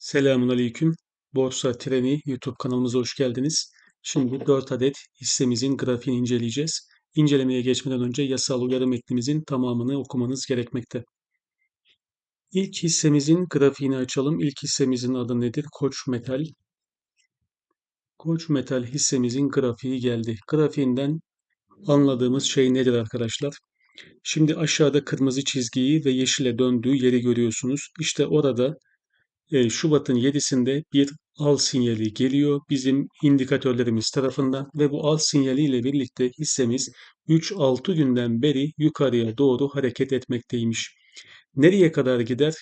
Selamun Aleyküm. Borsa Treni YouTube kanalımıza hoş geldiniz. Şimdi 4 adet hissemizin grafiğini inceleyeceğiz. İncelemeye geçmeden önce yasal uyarı metnimizin tamamını okumanız gerekmekte. İlk hissemizin grafiğini açalım. İlk hissemizin adı nedir? Koç Metal. Koç Metal hissemizin grafiği geldi. Grafiğinden anladığımız şey nedir arkadaşlar? Şimdi aşağıda kırmızı çizgiyi ve yeşile döndüğü yeri görüyorsunuz. İşte orada e, Şubat'ın 7'sinde bir al sinyali geliyor bizim indikatörlerimiz tarafından ve bu al sinyali ile birlikte hissemiz 3-6 günden beri yukarıya doğru hareket etmekteymiş. Nereye kadar gider?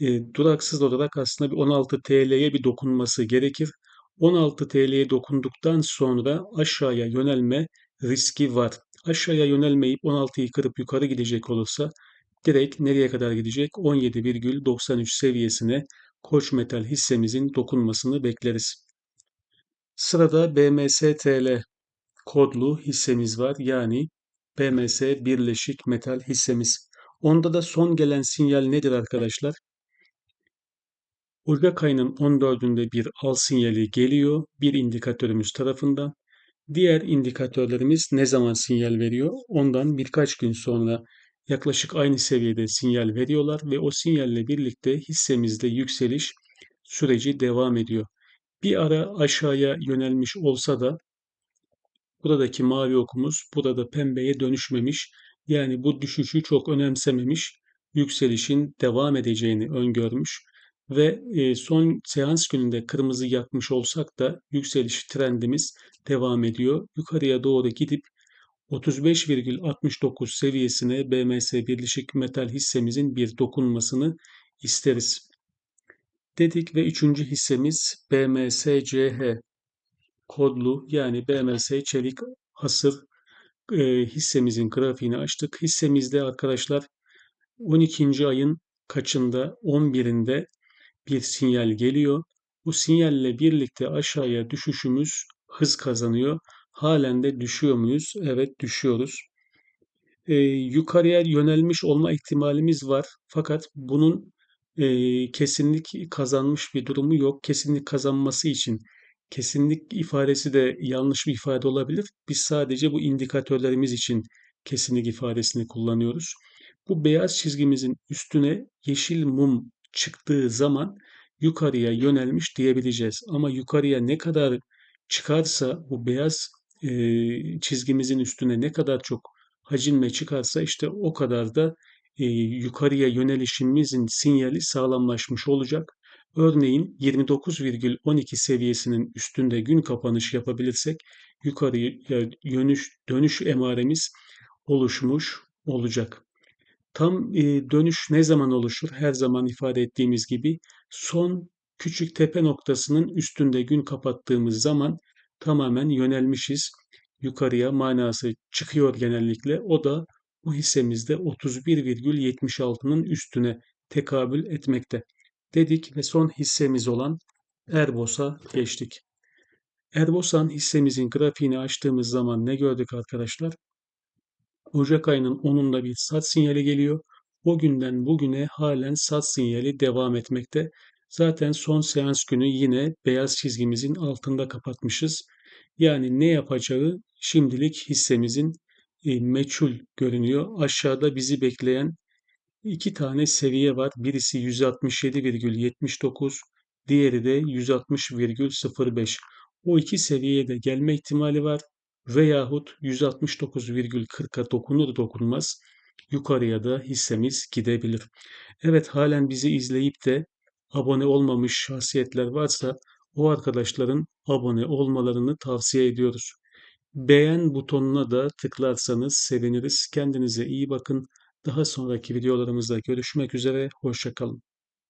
E, duraksız olarak aslında bir 16 TL'ye bir dokunması gerekir. 16 TL'ye dokunduktan sonra aşağıya yönelme riski var. Aşağıya yönelmeyip 16'yı kırıp yukarı gidecek olursa direkt nereye kadar gidecek? 17,93 seviyesine Koç Metal hissemizin dokunmasını bekleriz. Sırada BMSTL kodlu hissemiz var. Yani BMS Birleşik Metal hissemiz. Onda da son gelen sinyal nedir arkadaşlar? Ocak ayının 14'ünde bir al sinyali geliyor bir indikatörümüz tarafından. Diğer indikatörlerimiz ne zaman sinyal veriyor? Ondan birkaç gün sonra yaklaşık aynı seviyede sinyal veriyorlar ve o sinyalle birlikte hissemizde yükseliş süreci devam ediyor. Bir ara aşağıya yönelmiş olsa da buradaki mavi okumuz burada pembeye dönüşmemiş. Yani bu düşüşü çok önemsememiş, yükselişin devam edeceğini öngörmüş ve e, son seans gününde kırmızı yakmış olsak da yükseliş trendimiz devam ediyor. Yukarıya doğru gidip 35,69 seviyesine BMS Birleşik Metal hissemizin bir dokunmasını isteriz. Dedik ve üçüncü hissemiz BMSCH kodlu yani BMS Çelik Hasır e, hissemizin grafiğini açtık. Hissemizde arkadaşlar 12. ayın kaçında 11'inde bir sinyal geliyor. Bu sinyalle birlikte aşağıya düşüşümüz hız kazanıyor. Halen de düşüyor muyuz? Evet düşüyoruz. Ee, yukarıya yönelmiş olma ihtimalimiz var. Fakat bunun e, kesinlik kazanmış bir durumu yok. Kesinlik kazanması için kesinlik ifadesi de yanlış bir ifade olabilir. Biz sadece bu indikatörlerimiz için kesinlik ifadesini kullanıyoruz. Bu beyaz çizgimizin üstüne yeşil mum çıktığı zaman yukarıya yönelmiş diyebileceğiz. Ama yukarıya ne kadar çıkarsa bu beyaz e, çizgimizin üstüne ne kadar çok hacimle çıkarsa işte o kadar da e, yukarıya yönelişimizin sinyali sağlamlaşmış olacak. Örneğin 29,12 seviyesinin üstünde gün kapanış yapabilirsek yukarıya dönüş, dönüş emaremiz oluşmuş olacak. Tam e, dönüş ne zaman oluşur? Her zaman ifade ettiğimiz gibi son küçük tepe noktasının üstünde gün kapattığımız zaman tamamen yönelmişiz. Yukarıya manası çıkıyor genellikle. O da bu hissemizde 31,76'nın üstüne tekabül etmekte. Dedik ve son hissemiz olan Erbos'a geçtik. Erbosan hissemizin grafiğini açtığımız zaman ne gördük arkadaşlar? Ocak ayının 10'unda bir sat sinyali geliyor. O günden bugüne halen sat sinyali devam etmekte. Zaten son seans günü yine beyaz çizgimizin altında kapatmışız. Yani ne yapacağı şimdilik hissemizin e, meçhul görünüyor. Aşağıda bizi bekleyen iki tane seviye var. Birisi 167,79, diğeri de 160,05. O iki seviyeye de gelme ihtimali var veyahut 169,40'a dokunur dokunmaz yukarıya da hissemiz gidebilir. Evet halen bizi izleyip de abone olmamış şahsiyetler varsa o arkadaşların abone olmalarını tavsiye ediyoruz. Beğen butonuna da tıklarsanız seviniriz. Kendinize iyi bakın. Daha sonraki videolarımızda görüşmek üzere. Hoşçakalın.